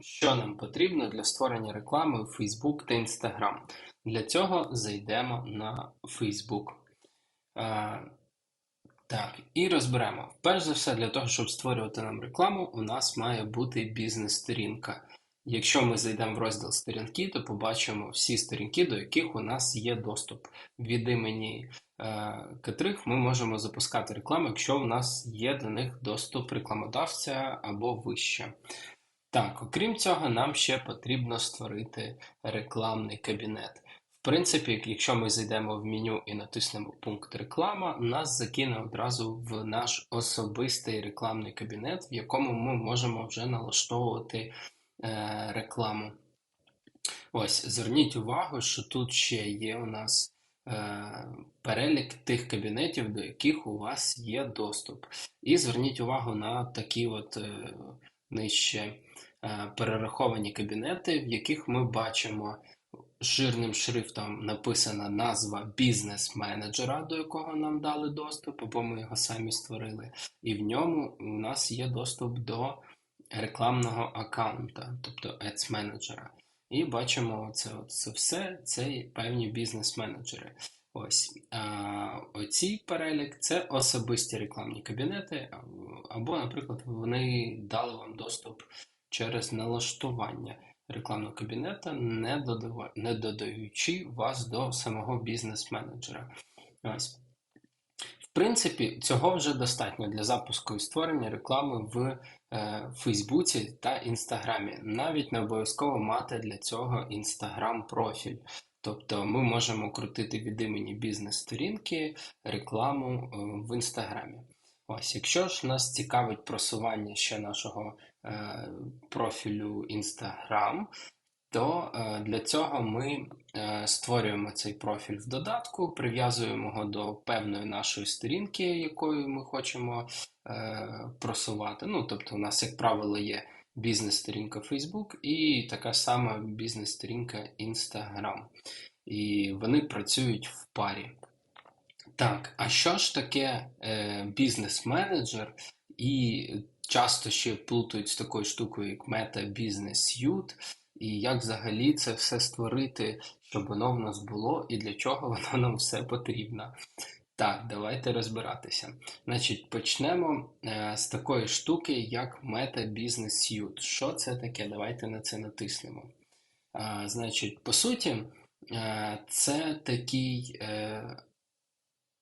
Що нам потрібно для створення реклами в Facebook та Instagram? Для цього зайдемо на Facebook. Е, так, і розберемо. Перш за все, для того, щоб створювати нам рекламу, у нас має бути бізнес-сторінка. Якщо ми зайдемо в розділ сторінки, то побачимо всі сторінки, до яких у нас є доступ, від імені е, котрих ми можемо запускати рекламу, якщо у нас є до них доступ рекламодавця або вище. Так, окрім цього, нам ще потрібно створити рекламний кабінет. В принципі, якщо ми зайдемо в меню і натиснемо пункт реклама, нас закине одразу в наш особистий рекламний кабінет, в якому ми можемо вже налаштовувати е, рекламу. Ось, зверніть увагу, що тут ще є у нас е, перелік тих кабінетів, до яких у вас є доступ. І зверніть увагу на такі от е, нижче е, перераховані кабінети, в яких ми бачимо жирним шрифтом написана назва бізнес-менеджера, до якого нам дали доступ, або ми його самі створили. І в ньому у нас є доступ до рекламного аккаунта, тобто Ads менеджера. І бачимо це, це все, це певні бізнес-менеджери. Ось оцій перелік це особисті рекламні кабінети, або, наприклад, вони дали вам доступ через налаштування рекламного кабінета, не, не додаючи вас до самого бізнес-менеджера. Ось. В принципі, цього вже достатньо для запуску і створення реклами в е, Фейсбуці та Інстаграмі. Навіть не обов'язково мати для цього інстаграм-профіль. Тобто ми можемо крутити від імені бізнес-сторінки рекламу е, в інстаграмі. Ось, якщо ж нас цікавить просування ще нашого е, профілю Instagram, то е, для цього ми е, створюємо цей профіль в додатку, прив'язуємо його до певної нашої сторінки, якою ми хочемо е, просувати. Ну, тобто, у нас, як правило, є бізнес-сторінка Facebook і така сама бізнес-сторінка Instagram. І вони працюють в парі. Так, а що ж таке е, бізнес-менеджер? І часто ще плутають з такою штукою, як Suite, і як взагалі це все створити, щоб воно в нас було, і для чого воно нам все потрібно. Так, давайте розбиратися. Значить, почнемо е, з такої штуки, як Suite. Що це таке? Давайте на це натиснемо. Е, значить, по суті, е, це такий. Е,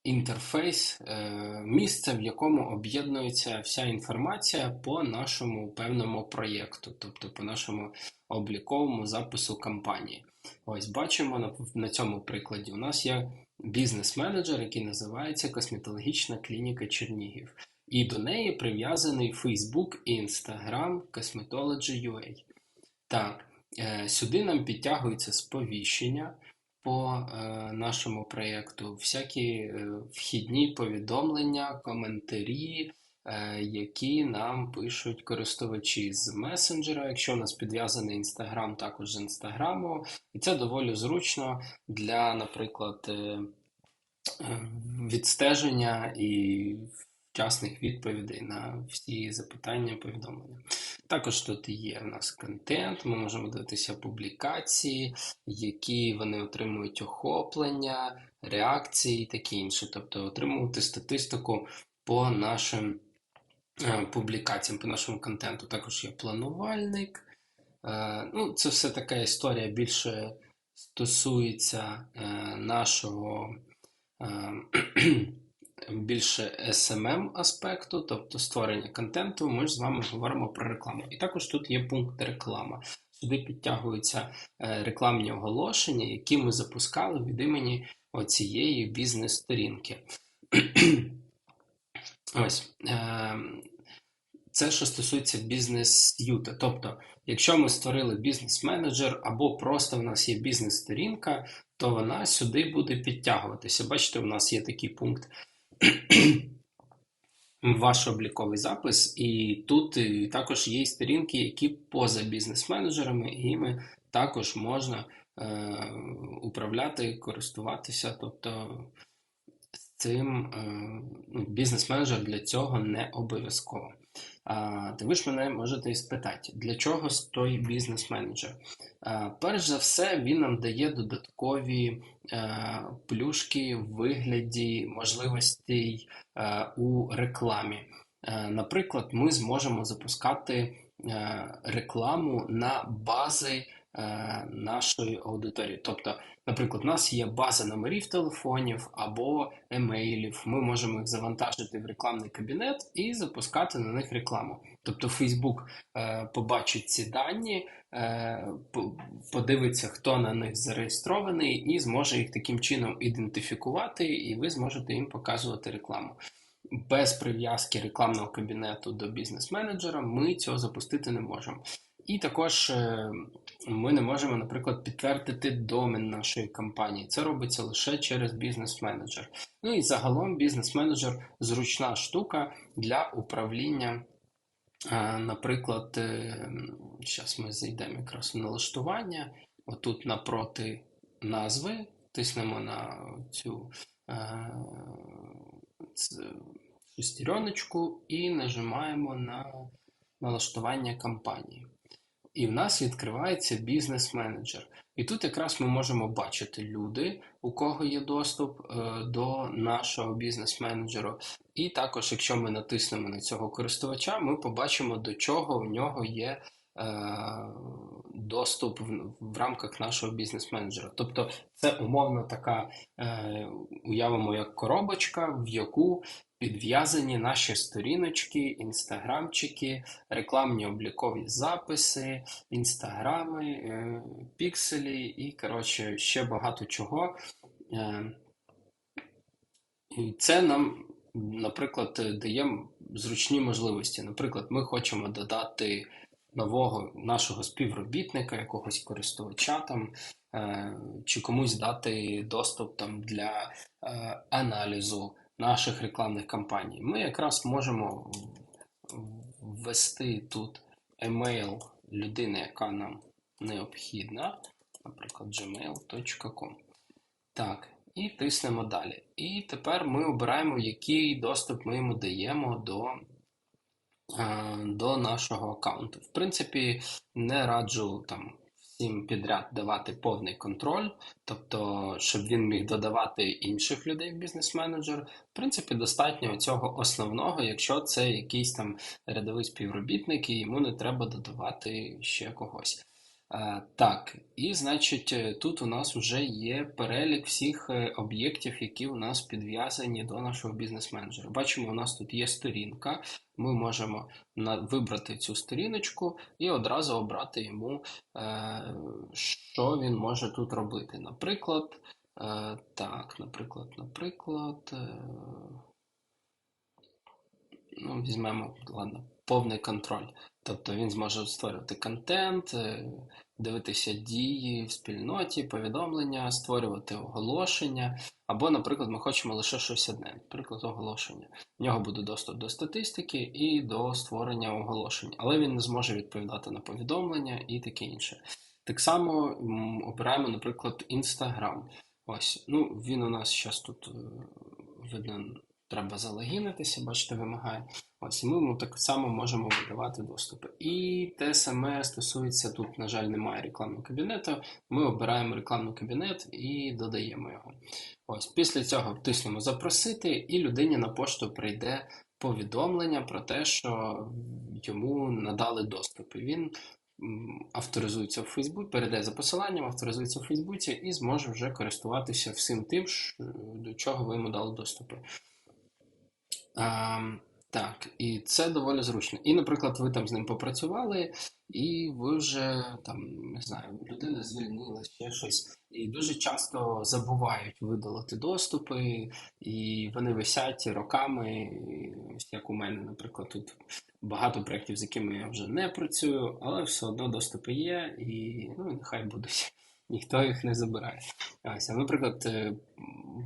інтерфейс, е, місце, в якому об'єднується вся інформація по нашому певному проєкту, тобто по нашому обліковому запису кампанії. Ось бачимо на, на цьому прикладі. У нас є бізнес-менеджер, який називається Косметологічна клініка Чернігів. І до неї прив'язаний Facebook і Instagram Cosmetology.ua. Так, е, сюди нам підтягується сповіщення по е, нашому проєкту, всякі е, вхідні повідомлення, коментарі, які нам пишуть користувачі з месенджера, якщо у нас підв'язаний Інстаграм, також з Інстаграму. І це доволі зручно для, наприклад, е, е, відстеження і вчасних відповідей на всі запитання, повідомлення. Також тут є в нас контент, ми можемо дивитися публікації, які вони отримують охоплення, реакції і таке інше. Тобто отримувати статистику по нашим е, публікаціям, по нашому контенту. Також є планувальник. Е, ну, Це все така історія більше стосується е, нашого більше SMM аспекту, тобто створення контенту, ми ж з вами говоримо про рекламу. І також тут є пункт реклама. Сюди підтягуються е, рекламні оголошення, які ми запускали від імені оцієї бізнес-сторінки. Ось. Е, це, що стосується бізнес-юта. Тобто, якщо ми створили бізнес-менеджер або просто в нас є бізнес-сторінка, то вона сюди буде підтягуватися. Бачите, у нас є такий пункт ваш обліковий запис, і тут також є сторінки, які поза бізнес-менеджерами, і ними також можна е, управляти, користуватися. Тобто цим е, ну, бізнес-менеджер для цього не обов'язково. А, ви ж мене можете і спитати, для чого той бізнес-менеджер? Перш за все, він нам дає додаткові е, плюшки в вигляді можливостей е, у рекламі. Наприклад, ми зможемо запускати рекламу на бази нашої аудиторії. Тобто, наприклад, у нас є база номерів телефонів або емейлів. Ми можемо їх завантажити в рекламний кабінет і запускати на них рекламу. Тобто, Facebook е, побачить ці дані, е, подивиться, хто на них зареєстрований, і зможе їх таким чином ідентифікувати, і ви зможете їм показувати рекламу. Без прив'язки рекламного кабінету до бізнес-менеджера ми цього запустити не можемо. І також е, ми не можемо, наприклад, підтвердити домен нашої компанії. Це робиться лише через бізнес-менеджер. Ну і загалом бізнес-менеджер зручна штука для управління. Е, Наприклад, зараз ми зайдемо якраз в налаштування. Отут напроти назви тиснемо на цю е, шестереночку і нажимаємо на налаштування кампанії. І в нас відкривається бізнес-менеджер. І тут якраз ми можемо бачити люди, у кого є доступ е, до нашого бізнес-менеджеру. І також, якщо ми натиснемо на цього користувача, ми побачимо, до чого в нього є е, доступ в, в рамках нашого бізнес-менеджера. Тобто це умовно така, е, уявимо, як коробочка, в яку підв'язані наші сторіночки, інстаграмчики, рекламні облікові записи, інстаграми, е, пікселі і, коротше, ще багато чого. Е, І це нам, наприклад, дає зручні можливості. Наприклад, ми хочемо додати нового нашого співробітника, якогось користувача там, е, чи комусь дати доступ там для аналізу наших рекламних кампаній. Ми якраз можемо ввести тут емейл людини, яка нам необхідна, наприклад, gmail.com. Так, і тиснемо далі. І тепер ми обираємо, який доступ ми йому даємо до, е, до нашого аккаунту. В принципі, не раджу там всім підряд давати повний контроль, тобто, щоб він міг додавати інших людей в бізнес-менеджер. В принципі, достатньо цього основного, якщо це якийсь там рядовий співробітник, і йому не треба додавати ще когось. Так, і значить, е, тут у нас вже є перелік всіх е, об'єктів, які у нас підв'язані до нашого бізнес-менеджера. Бачимо, у нас тут є сторінка. Ми можемо вибрати цю сторіночку і одразу обрати йому, е, що він може тут робити. Наприклад, так, наприклад, наприклад, ну, візьмемо, ладно, повний контроль. Тобто він зможе створювати контент, е, дивитися дії в спільноті, повідомлення, створювати оголошення. Або, наприклад, ми хочемо лише щось одне, наприклад, оголошення. В нього буде доступ до статистики і до створення оголошень, але він не зможе відповідати на повідомлення і таке інше. Так само обираємо, наприклад, Instagram. Ось, ну він у нас зараз тут е, видно, треба залогінитися, бачите, вимагає. Ось, і ми йому так само можемо видавати доступи. І те саме стосується тут, на жаль, немає рекламного кабінету. Ми обираємо рекламний кабінет і додаємо його. Ось, після цього тиснемо запросити, і людині на пошту прийде повідомлення про те, що йому надали доступ. Він авторизується в Фейсбуці, перейде за посиланням, авторизується в Фейсбуці і зможе вже користуватися всім тим, до чого ви йому дали доступи. А, так, і це доволі зручно. І, наприклад, ви там з ним попрацювали, і ви вже там, не знаю, людина звільнила ще щось. І дуже часто забувають видалити доступи, і вони висять роками. Ось як у мене, наприклад, тут багато проєктів, з якими я вже не працюю, але все одно доступи є, і ну, нехай будуть. Ніхто їх не забирає. Ось, а, наприклад, е,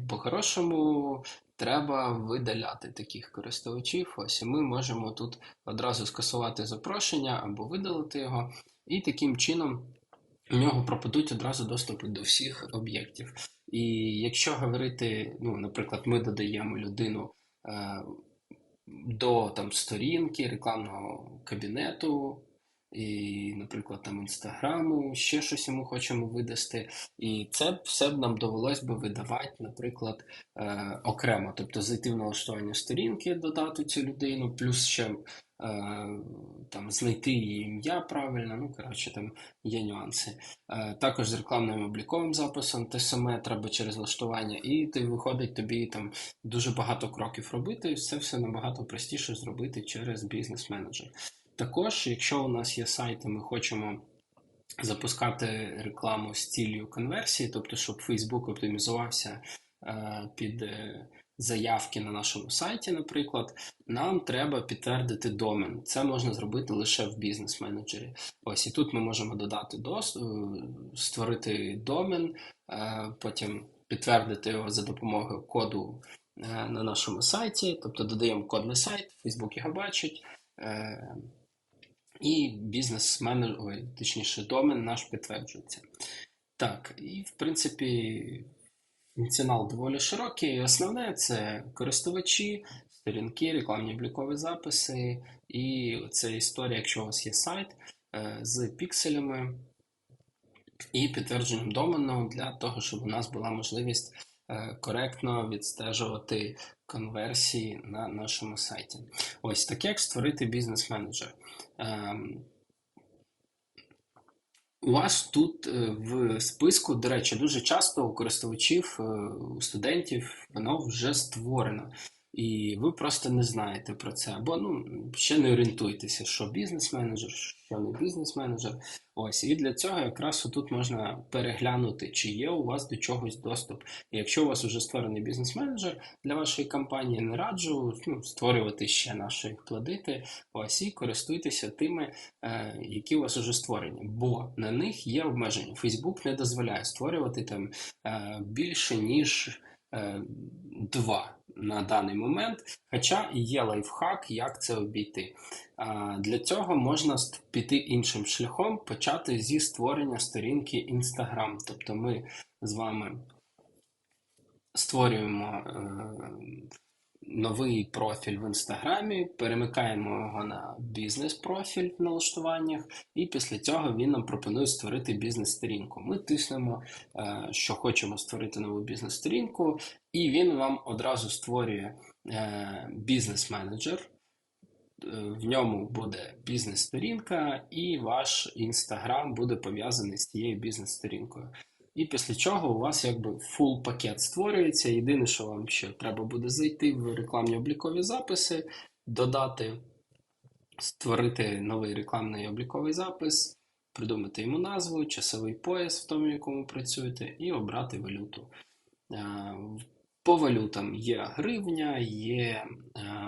по-хорошому треба видаляти таких користувачів. Ось і ми можемо тут одразу скасувати запрошення або видалити його, і таким чином у нього пропадуть одразу доступи до всіх об'єктів. І якщо говорити, ну, наприклад, ми додаємо людину е, до там сторінки, рекламного кабінету. І, наприклад, там інстаграму, ще щось йому хочемо видасти. І це все б нам довелось би видавати, наприклад, е, окремо. Тобто зайти в налаштування сторінки, додати цю людину, плюс ще е, там знайти її ім'я правильно. Ну, коротше, там є нюанси. Е, також з рекламним обліковим записом те саме треба через влаштування, і ти виходить тобі там дуже багато кроків робити, і це все набагато простіше зробити через бізнес-менеджер. Також, якщо у нас є сайт, і ми хочемо запускати рекламу з цілею конверсії, тобто, щоб Facebook оптимізувався е, під е, заявки на нашому сайті, наприклад, нам треба підтвердити домен. Це можна зробити лише в бізнес-менеджері. Ось і тут ми можемо додати дос, е, створити домен, потім підтвердити його за допомогою коду на нашому сайті, тобто додаємо код на сайт, Facebook його бачить. І бізнес-менеджер, точніше, домен наш підтверджується. Так, і в принципі, функціонал доволі широкий. Основне це користувачі, сторінки, рекламні облікові записи, і це історія, якщо у вас є сайт е, з пікселями і підтвердженням домену для того, щоб у нас була можливість коректно відстежувати конверсії на нашому сайті. Ось так як створити бізнес-менеджер. Ем, у вас тут е, в списку, до речі, дуже часто у користувачів, е, у студентів воно вже створено. І ви просто не знаєте про це, або ну ще не орієнтуєтеся, що бізнес-менеджер, що не бізнес-менеджер. Ось і для цього якраз тут можна переглянути, чи є у вас до чогось доступ. І якщо у вас вже створений бізнес-менеджер для вашої компанії, не раджу ну, створювати ще наші плодити. Ось і користуйтеся тими, е, які у вас вже створені, бо на них є обмеження. Facebook не дозволяє створювати там е, більше ніж е, два на даний момент, хоча є лайфхак, як це обійти. Для цього можна піти іншим шляхом, почати зі створення сторінки Instagram. Тобто ми з вами створюємо е, новий профіль в інстаграмі, перемикаємо його на бізнес-профіль в налаштуваннях, і після цього він нам пропонує створити бізнес-сторінку. Ми тиснемо, е, що хочемо створити нову бізнес-сторінку, і він вам одразу створює е, бізнес-менеджер. Е, в ньому буде бізнес-сторінка, і ваш інстаграм буде пов'язаний з цією бізнес-сторінкою. І після чого у вас якби фул пакет створюється. Єдине, що вам ще треба буде зайти в рекламні облікові записи, додати, створити новий рекламний обліковий запис, придумати йому назву, часовий пояс, в тому, в якому працюєте, і обрати валюту. По валютам є гривня, є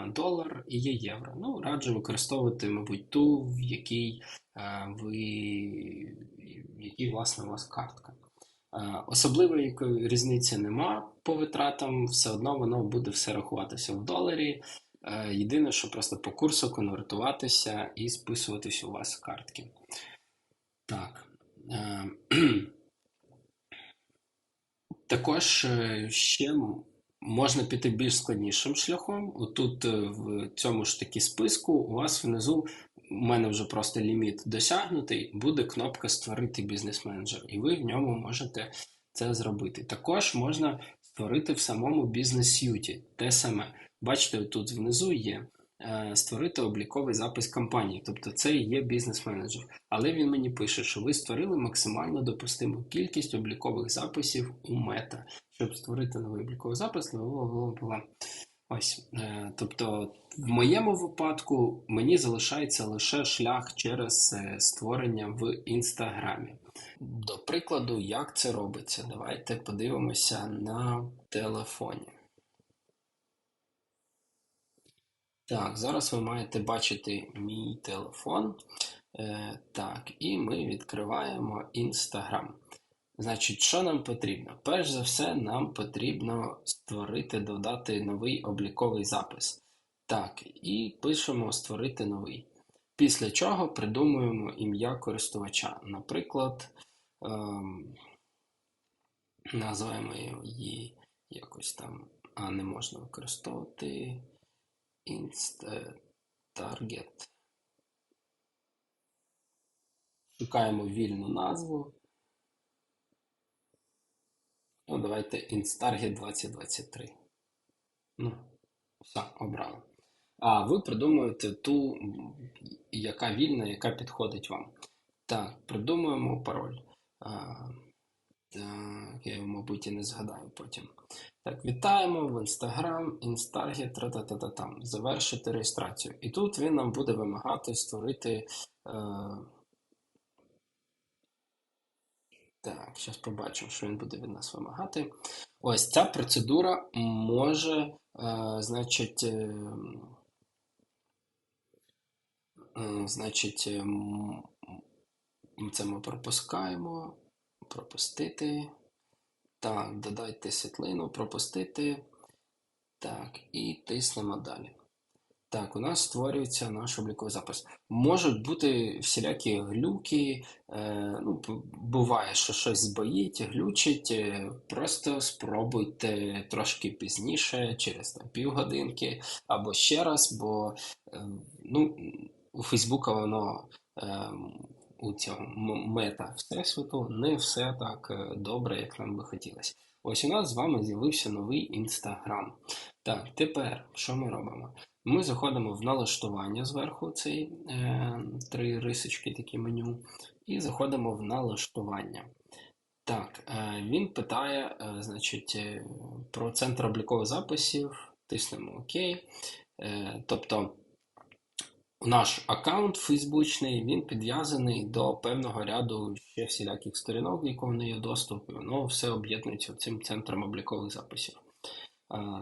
долар і є євро. Ну, раджу використовувати, мабуть, ту, в якій ви, в якій, власне, у вас картка. Е, особливої різниці нема по витратам, все одно воно буде все рахуватися в доларі. Е, єдине, що просто по курсу конвертуватися і списуватися у вас картки. Так. Е, також ще можна піти більш складнішим шляхом. Отут в цьому ж таки списку у вас внизу у мене вже просто ліміт досягнутий, буде кнопка Створити бізнес-менеджер, і ви в ньому можете це зробити. Також можна створити в самому бізнес-сюті те саме. Бачите, тут внизу є е, створити обліковий запис компанії, тобто це і є бізнес-менеджер. Але він мені пише, що ви створили максимально допустиму кількість облікових записів у мета. Щоб створити новий обліковий запис, бла-бла-бла-бла. Ось, е, тобто, в моєму випадку мені залишається лише шлях через е, створення в інстаграмі. До прикладу, як це робиться? Давайте подивимося на телефоні. Так, зараз ви маєте бачити мій телефон. Е, Так, і ми відкриваємо Інстаграм. Значить, що нам потрібно? Перш за все, нам потрібно створити, додати новий обліковий запис. Так, і пишемо Створити новий. Після чого придумуємо ім'я користувача. Наприклад, ем, називаємо її якось там, а не можна використовувати. Inst Target. Шукаємо вільну назву. Ну, давайте Instarget 2023. Ну, все, обрали. А ви придумуєте ту, яка вільна, яка підходить вам. Так, придумуємо пароль. А, Так, я його, мабуть, і не згадаю потім. Так, вітаємо в Instagram, Instarget, тра там Завершити реєстрацію. І тут він нам буде вимагати створити. Е, Так, зараз побачимо, що він буде від нас вимагати. Ось ця процедура може, е, значить, е, е, значить, е, це ми пропускаємо. Пропустити. Так, додайте світлину, пропустити. Так, і тиснемо далі. Так, у нас створюється наш обліковий запис. Можуть бути всілякі глюки, е, ну, буває, що щось збоїть, глючить. Е, просто спробуйте трошки пізніше, через там, півгодинки, або ще раз, бо е, ну, у Фейсбука воно е, у цього мета всесвіту не все так е, добре, як нам би хотілося. Ось у нас з вами з'явився новий Інстаграм. Так, тепер що ми робимо? Ми заходимо в налаштування зверху цей е, три рисочки, такі меню, і заходимо в налаштування. Так, е, він питає е, значить, е, про центр облікових записів, тиснемо ОК. Е, тобто наш аккаунт фейсбучний він підв'язаний до певного ряду ще всіляких сторінок, в якому не є доступ, воно все об'єднується цим центром облікових записів.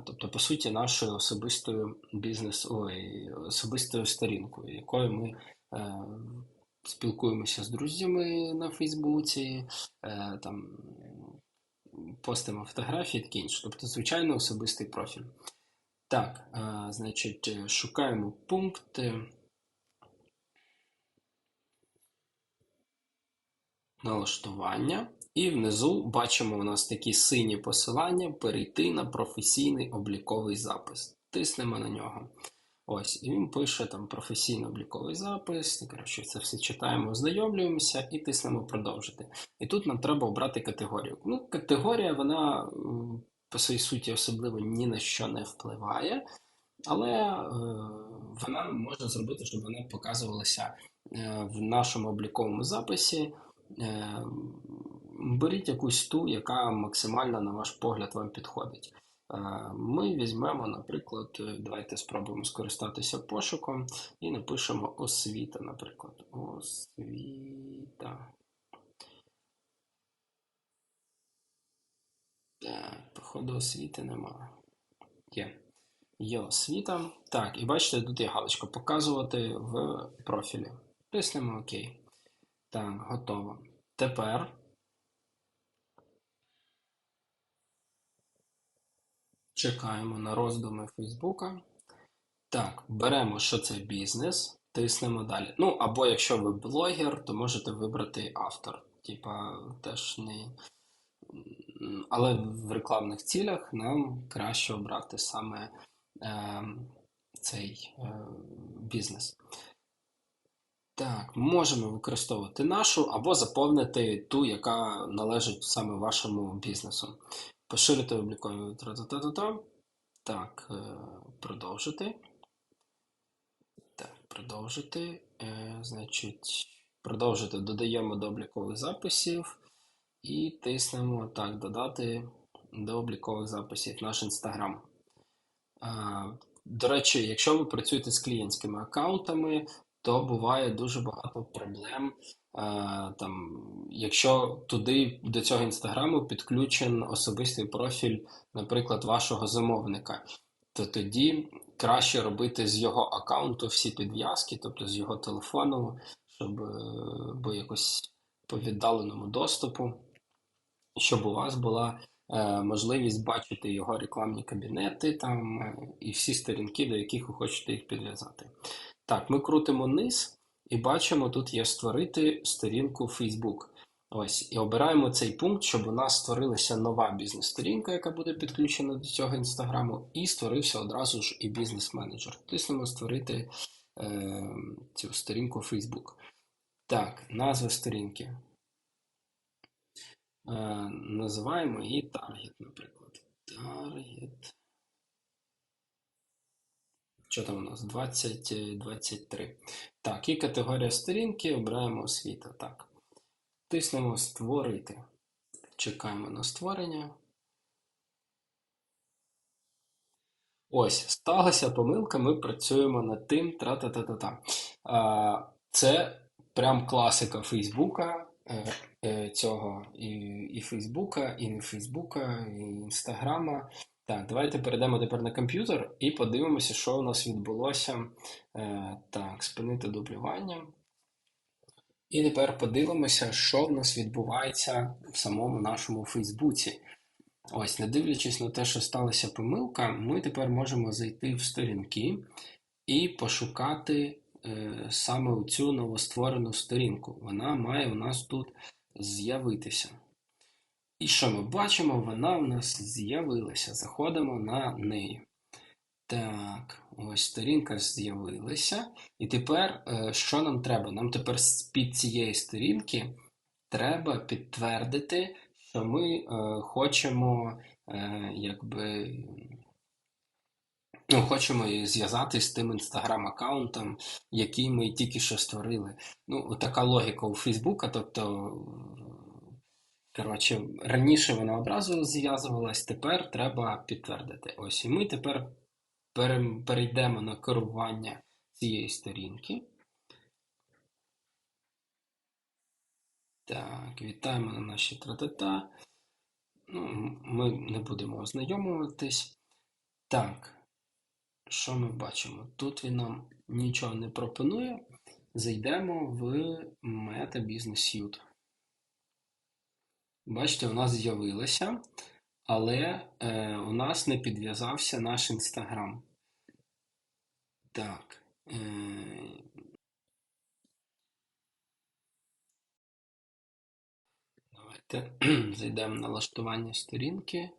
Тобто, по суті, нашою особистою бізнес особистою сторінкою, якою ми е, спілкуємося з друзями на Фейсбуці, е, там постимо фотографії таке інше. Тобто, звичайно, особистий профіль. Так, е, значить, шукаємо пункти. Налаштування. І внизу бачимо у нас такі сині посилання перейти на професійний обліковий запис. Тиснемо на нього. Ось, і він пише там професійний обліковий запис. Коротше, це все читаємо, ознайомлюємося і тиснемо продовжити. І тут нам треба обрати категорію. Ну, Категорія, вона по своїй суті особливо ні на що не впливає, але е, вона може зробити, щоб вона показувалася е, в нашому обліковому записі. Е, беріть якусь ту, яка максимально, на ваш погляд, вам підходить. Е, ми візьмемо, наприклад, давайте спробуємо скористатися пошуком і напишемо освіта, наприклад. Освіта. Так, походу, освіти немає. Є. Є освіта. Так, і бачите, тут є галочка показувати в профілі. Тиснемо ОК. Так, готово. Тепер Чекаємо на роздуми Фейсбука. Так, беремо, що це бізнес, тиснемо далі. Ну, або якщо ви блогер, то можете вибрати автор. Типа, теж не. Але в рекламних цілях нам краще обрати саме е, цей е, бізнес. Так, можемо використовувати нашу або заповнити ту, яка належить саме вашому бізнесу. Поширити облікові та-та-та-та. Так, е, продовжити. Так, продовжити. Е, значить, продовжити додаємо до облікових записів і тиснемо так, додати до облікових записів наш Instagram. До речі, якщо ви працюєте з клієнтськими аккаунтами, то буває дуже багато проблем там, Якщо туди до цього інстаграму підключен особистий профіль, наприклад, вашого замовника, то тоді краще робити з його аккаунту всі підв'язки, тобто з його телефону, щоб бо якось по віддаленому доступу, щоб у вас була е, можливість бачити його рекламні кабінети там і всі сторінки, до яких ви хочете їх підв'язати. Так, ми крутимо низ. І бачимо, тут є створити сторінку Facebook. Ось, і обираємо цей пункт, щоб у нас створилася нова бізнес-сторінка, яка буде підключена до цього інстаграму, і створився одразу ж і бізнес-менеджер. Тиснемо створити е, цю сторінку Facebook. Так, назва сторінки. Е, Називаємо її Target, наприклад. Target. Що там у нас? 2023. Так, і категорія сторінки обираємо освіта. Так. Тиснемо Створити. Чекаємо на створення. Ось, сталася помилка, ми працюємо над тим. Тра-та-та-та-та. Це прям класика Фейсбука. е, е, Цього і, і Фейсбука, і не Фейсбука, і Інстаграма. Так, давайте перейдемо тепер на комп'ютер і подивимося, що у нас відбулося. Е, Так, спинити дублювання. І тепер подивимося, що в нас відбувається в самому нашому Фейсбуці. Ось, не дивлячись на те, що сталася помилка, ми тепер можемо зайти в сторінки і пошукати е, саме цю новостворену сторінку. Вона має у нас тут з'явитися. І що ми бачимо? Вона у нас з'явилася. Заходимо на неї. Так, ось сторінка з'явилася. І тепер, е, що нам треба? Нам тепер з-під цієї сторінки треба підтвердити, що ми е, хочемо, е, якби, ну, хочемо і зв'язатись з тим інстаграм-аккаунтом, який ми тільки що створили. Ну, така логіка у Фейсбука, тобто. Коротше, раніше вона одразу зв'язувалась, тепер треба підтвердити. Ось і ми тепер перейдемо на керування цієї сторінки. Так, вітаємо на нашій тратата. Ну, ми не будемо ознайомуватись. Так, що ми бачимо? Тут він нам нічого не пропонує. Зайдемо в Meta Business Suite. Бачите, у нас з'явилося, але е, у нас не підв'язався наш інстаграм. Так. Е, давайте зайдемо на налаштування сторінки,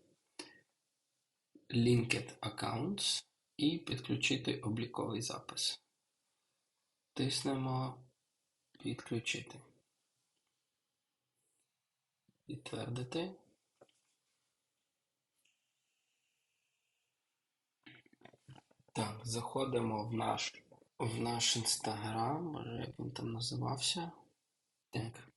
Linked Accounts і підключити обліковий запис. Тиснемо Підключити. Підтвердити. Так, заходимо в наш в наш інстаграм, може як він там називався. Так.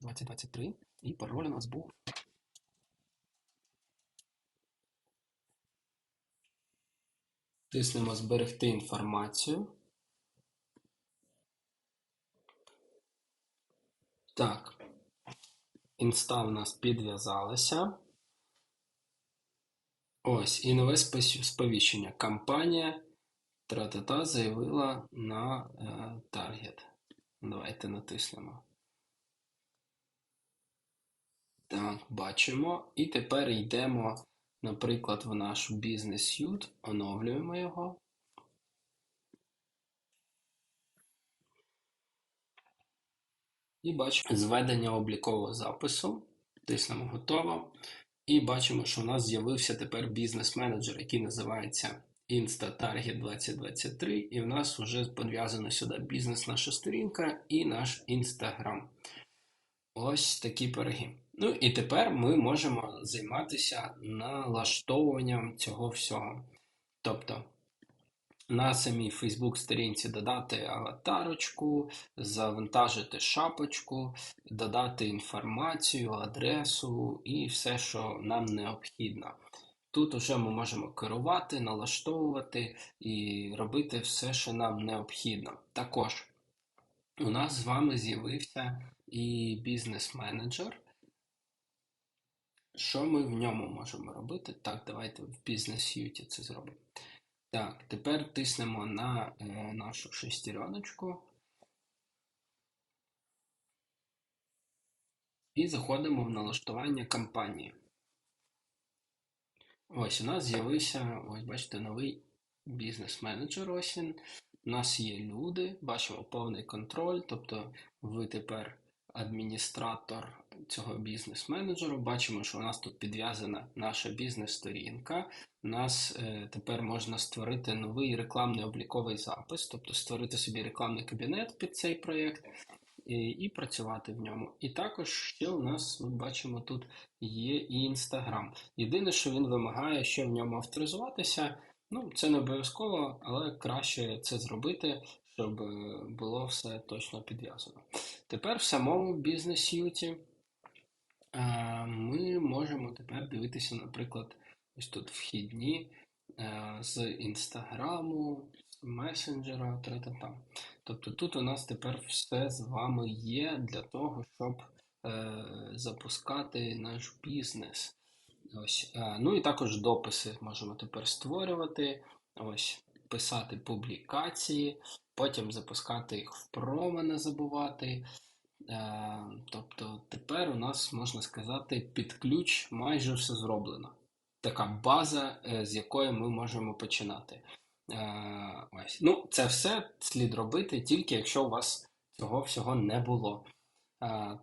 Двадцять двадцять три. І пароль у нас був. Тиснемо зберегти інформацію. Так. Інста в нас підв'язалася. Ось, і нове сповіщення. Компанія тра-та-та заявила на е, таргет. Давайте натиснемо. Так, бачимо. І тепер йдемо, наприклад, в наш бізнес Suite, оновлюємо його. І бачимо зведення облікового запису. Тиснемо готово. І бачимо, що у нас з'явився тепер бізнес-менеджер, який називається InstaTarget 2023. І в нас вже підв'язано сюди бізнес, наша сторінка і наш Інстаграм. Ось такі пироги. Ну і тепер ми можемо займатися налаштовуванням цього всього. Тобто на самій Facebook сторінці додати аватарочку, завантажити шапочку, додати інформацію, адресу і все, що нам необхідно. Тут вже ми можемо керувати, налаштовувати і робити все, що нам необхідно. Також у нас з вами з'явився і бізнес-менеджер. Що ми в ньому можемо робити? Так, давайте в бізнес Suite це зробимо. Так, тепер тиснемо на е, нашу шестереночку і заходимо в налаштування кампанії. Ось у нас з'явився, ось бачите, новий бізнес-менеджер. Ось він. У нас є люди, бачимо повний контроль, тобто ви тепер адміністратор цього бізнес-менеджеру. Бачимо, що у нас тут підв'язана наша бізнес-сторінка. У нас е, тепер можна створити новий рекламний обліковий запис, тобто створити собі рекламний кабінет під цей проєкт і, і працювати в ньому. І також ще у нас, ми бачимо, тут є і Instagram. Єдине, що він вимагає, що в ньому авторизуватися. Ну, це не обов'язково, але краще це зробити, щоб е, було все точно підв'язано. Тепер в самому бізнес-юті е, ми можемо тепер дивитися, наприклад, ось тут вхідні е, з інстаграму, месенджера, та-та-та. Тобто тут у нас тепер все з вами є для того, щоб запускати наш бізнес. Ось. Ну і також дописи можемо тепер створювати, ось, писати публікації, потім запускати їх в промо, не забувати. Тобто тепер у нас, можна сказати, під ключ майже все зроблено. Така база, е, з якої ми можемо починати. Ось. Ну, Це все слід робити, тільки якщо у вас цього всього не було.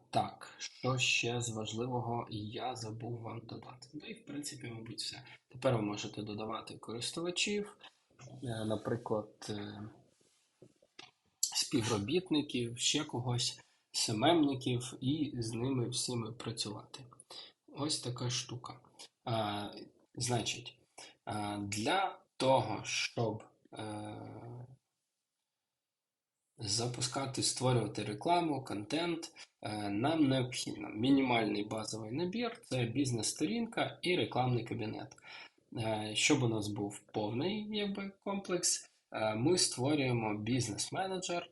Так, що ще з важливого я забув вам додати. Ну і в принципі, мабуть, все. Тепер ви можете додавати користувачів, е, наприклад, е, співробітників, ще когось, СММників, і з ними всіми працювати. Ось така штука. А, Значить, для того, щоб е, запускати, створювати рекламу, контент, е, нам необхідно мінімальний базовий набір це бізнес-сторінка і рекламний кабінет. Е, щоб у нас був повний якби, комплекс, е, ми створюємо бізнес-менеджер.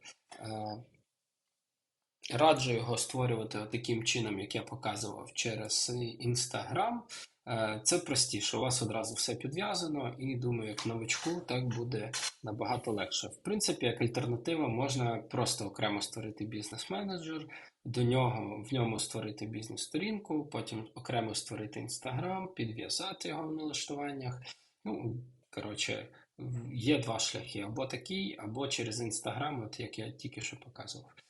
Раджу його створювати таким чином, як я показував через Instagram. Е, це простіше, у вас одразу все підв'язано, і думаю, як новичку так буде набагато легше. В принципі, як альтернатива, можна просто окремо створити бізнес-менеджер, до нього в ньому створити бізнес-сторінку, потім окремо створити інстаграм, підв'язати його в налаштуваннях. Ну, коротше, є два шляхи: або такий, або через інстаграм, от як я тільки що показував.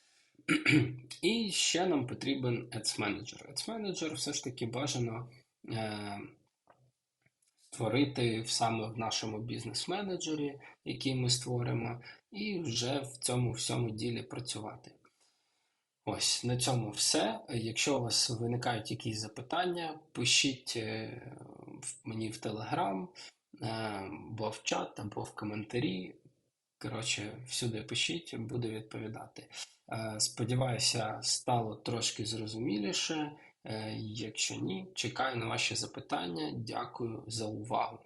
І ще нам потрібен Ads Manager. Ads Manager все ж таки бажано. Е, створити саме в нашому бізнес-менеджері, який ми створимо, і вже в цьому всьому ділі працювати. Ось, на цьому все. Якщо у вас виникають якісь запитання, пишіть е, мені в Телеграм, або в чат, або в коментарі. Коротше, всюди пишіть, буду відповідати. Сподіваюся, стало трошки зрозуміліше. Е, якщо ні, чекаю на ваші запитання. Дякую за увагу.